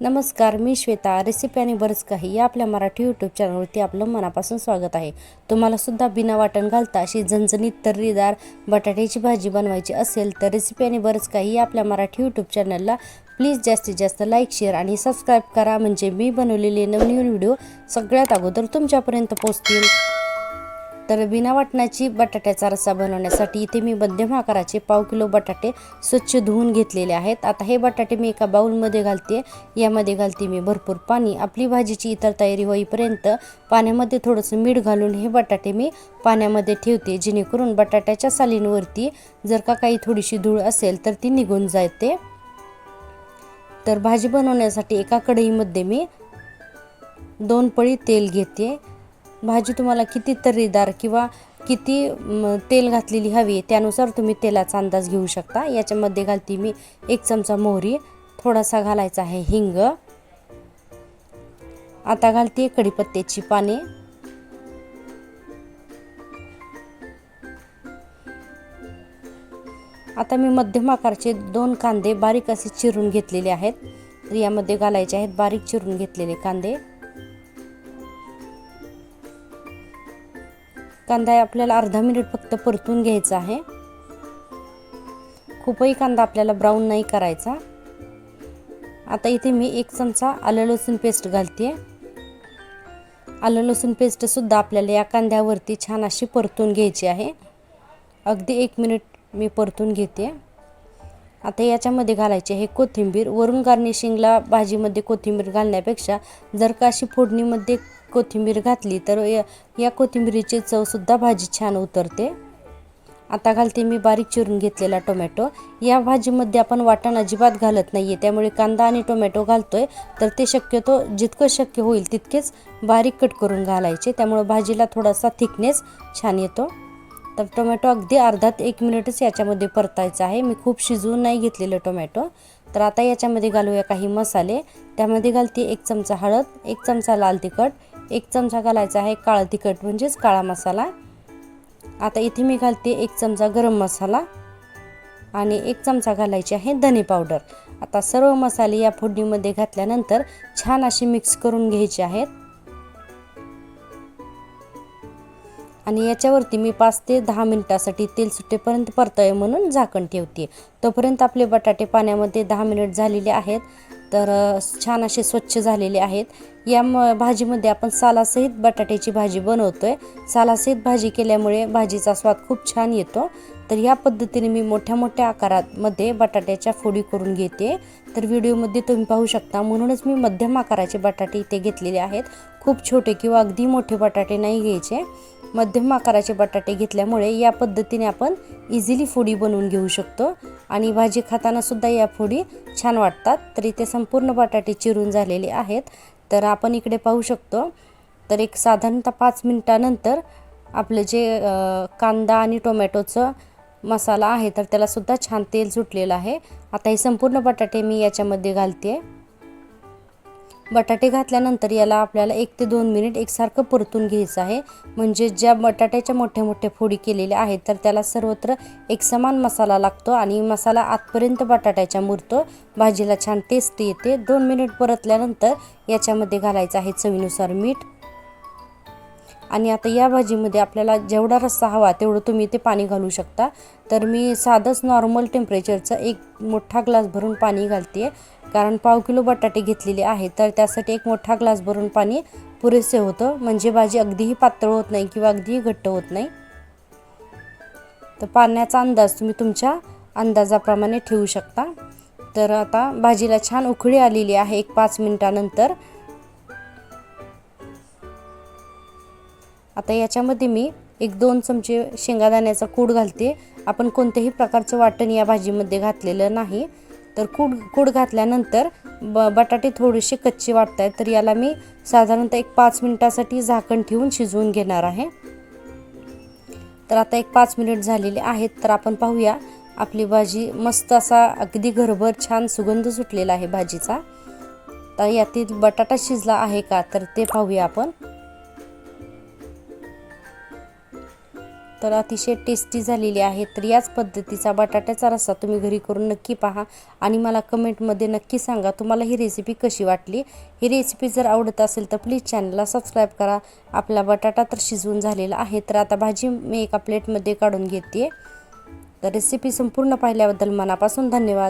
नमस्कार मी श्वेता. रेसिपी आणि बरंच काही या आपल्या मराठी यूट्यूब चॅनलवरती आपलं मनापासून स्वागत आहे. तुम्हाला सुद्धा बिना वाटण घालता अशी झणझणीत तर्रीदार बटाट्याची भाजी बनवायची असेल तर रेसिपी आणि बरंच काही या आपल्या मराठी यूट्यूब चॅनलला प्लीज जास्तीत जास्त लाईक शेअर आणि सबस्क्राईब करा. म्हणजे मी बनवलेले नवनवीन व्हिडिओ सगळ्यात अगोदर तुमच्यापर्यंत पोहोचतील. तर बिना वाटणाची बटाट्याचा रस्सा बनवण्यासाठी इथे मी मध्यम आकाराचे पाव किलो बटाटे स्वच्छ धुवून घेतलेले आहेत. आता हे बटाटे मी एका बाऊलमध्ये घालते यामध्ये घालते मी भरपूर पाणी. आपली भाजीची इतर तयारी होईपर्यंत पाण्यामध्ये थोडंसं मीठ घालून हे बटाटे मी पाण्यामध्ये ठेवते. जेणेकरून बटाट्याच्या सालींवरती जर का काही थोडीशी धूळ असेल तर ती निघून जाते. तर भाजी बनवण्यासाठी एका कढईमध्ये मी दोन पळी तेल घेते. भाजी तुम्हाला किती तर्रीदार किंवा किती तेल घातलेली हवी त्यानुसार तुम्ही तेलाचा अंदाज घेऊ शकता. याच्यामध्ये घालते मी एक चमचा मोहरी थोडासा घालायचा आहे हिंग. आता घालते कढीपत्त्याची पाने. आता मी मध्यम आकारचे दोन कांदे बारीक असे चिरून घेतलेले आहेत. यामध्ये घालायचे आहेत बारीक चिरून घेतलेले कांदे. कांदा आपल्याला अर्धा मिनिट फक्त परतून घ्यायचा आहे. खूपही कांदा आपल्याला ब्राऊन नाही करायचा. आता इथे मी एक चमचा आलं लसूण पेस्ट घालते आलं लसूण पेस्टसुद्धा आपल्याला या कांद्यावरती छान अशी परतून घ्यायची आहे. अगदी एक मिनिट मी परतून घेते. आता याच्यामध्ये घालायचे हे कोथिंबीर. वरून गार्निशिंगला भाजीमध्ये कोथिंबीर घालण्यापेक्षा जर का अशी फोडणीमध्ये कोथिंबीर घातली तर या या कोथिंबीरीची चवसुद्धा भाजी छान उतरते. आता घालते मी बारीक चिरून घेतलेला टोमॅटो. या भाजीमध्ये आपण वाटण अजिबात घालत नाही आहे त्यामुळे कांदा आणि टोमॅटो घालतोय. तर ते शक्यतो जितकं शक्य होईल तितकेच बारीक कट करून घालायचे. त्यामुळे भाजीला थोडासा थिकनेस छान येतो. तर टोमॅटो अगदी अर्धा एक मिनिटच याच्यामध्ये परतायचं आहे. मी खूप शिजवून नाही घेतलेलं टोमॅटो. तर आता याच्यामध्ये घालूया काही मसाले. त्यामध्ये घालते एक चमचा हळद एक चमचा लाल तिखट एक चमचा घालायचा आहे काळं तिखट म्हणजेच काळा मसाला. आता इथे मी घालते एक चमचा गरम मसाला आणि एक चमचा घालायची आहे धने पावडर. आता सर्व मसाले या फोडणीमध्ये घातल्यानंतर छान असे मिक्स करून घ्यायचे आहेत. आणि याच्यावरती मी पाच ते दहा मिनटासाठी तेल सुटेपर्यंत परतावे म्हणून झाकण ठेवते तोपर्यंत आपले बटाटे पाण्यामध्ये दहा मिनिट झालेले आहेत. तर छान असे स्वच्छ झालेले आहेत. या म भाजीमध्ये आपण सालासहित बटाट्याची भाजी बनवतो आहे सालासहित भाजी केल्यामुळे भाजीचा स्वाद खूप छान येतो. तर या पद्धतीने मी मोठ्या मोठ्या आकारामध्ये बटाट्याच्या फोडी करून घेते. तर व्हिडिओमध्ये तुम्ही पाहू शकता म्हणूनच मी मध्यम आकाराचे बटाटे इथे घेतलेले आहेत. खूप छोटे किंवा अगदी मोठे बटाटे नाही घ्यायचे. मध्यम आकाराचे बटाटे घेतल्यामुळे या पद्धतीने आपण इझिली फोडी बनवून घेऊ शकतो. आणि भाजी खातानासुद्धा या फोडी छान वाटतात. तर इथे संपूर्ण बटाटे चिरून झालेले आहेत. तर आपण इकडे पाहू शकतो. तर एक साधारणतः पाच मिनटानंतर आपलं जे कांदा आणि टोमॅटोचं मसाला आहे तर त्यालासुद्धा छान तेल सुटलेलं आहे. आता हे संपूर्ण बटाटे मी याच्यामध्ये घालते आहे बटाटे घातल्यानंतर याला आपल्याला एक ते दोन मिनिट एकसारखं परतून घ्यायचं आहे. म्हणजे ज्या बटाट्याच्या मोठ्या मोठ्या फोडी केलेल्या आहेत तर त्याला सर्वत्र एक समान मसाला लागतो आणि मसाला आतपर्यंत बटाट्याच्या मुरतो. भाजीला छान टेस्ट येते. दोन मिनिट परतल्यानंतर याच्यामध्ये घालायचं आहे चवीनुसार मीठ. आणि आता या भाजीमध्ये आपल्याला जेवढा रस्सा हवा तेवढं तुम्ही ते पाणी घालू शकता. तर मी साधंच नॉर्मल टेम्परेचरचं एक मोठा ग्लास भरून पाणी घालते कारण पाव किलो बटाटे घेतलेले आहे तर त्यासाठी एक मोठा ग्लास भरून पाणी पुरेसे होतं. म्हणजे भाजी अगदीही पातळ होत नाही किंवा अगदीही घट्ट होत नाही. तर पाण्याचा अंदाज तुम्ही तुमच्या अंदाजाप्रमाणे ठेवू शकता. तर आता भाजीला छान उकळी आलेली आहे एक पाच मिनटानंतर. आता याच्यामध्ये मी एक दोन चमचे शेंगादाण्याचा कूड घालते. आपण कोणत्याही प्रकारचं वाटण या भाजीमध्ये घातलेलं नाही. तर कूड कूड घातल्यानंतर ब बटाटे थोडेसे कच्चे वाटत आहेत तर याला मी साधारणतः एक पाच मिनटासाठी झाकण ठेवून शिजवून घेणार आहे. तर आता एक पाच मिनिट झालेले आहेत तर आपण पाहूया. आपली भाजी मस्त असा अगदी घरभर छान सुगंध सुटलेला आहे भाजीचा. तर यातील बटाटा शिजला आहे का? तर ते पाहूया आपण. तर अतिशय टेस्टी झालेली आहे. तर याच पद्धतीचा बटाट्याचा रस्सा तुम्ही घरी करून नक्की पहा आणि मला कमेंटमध्ये नक्की सांगा तुम्हाला ही रेसिपी कशी वाटली. ही रेसिपी जर आवडत असेल तर प्लीज चॅनलला सबस्क्राईब करा. आपला बटाटा तर शिजवून झालेला आहे. तर आता भाजी मी एका प्लेटमध्ये काढून घेते. तर रेसिपी संपूर्ण पाहिल्याबद्दल मनापासून धन्यवाद.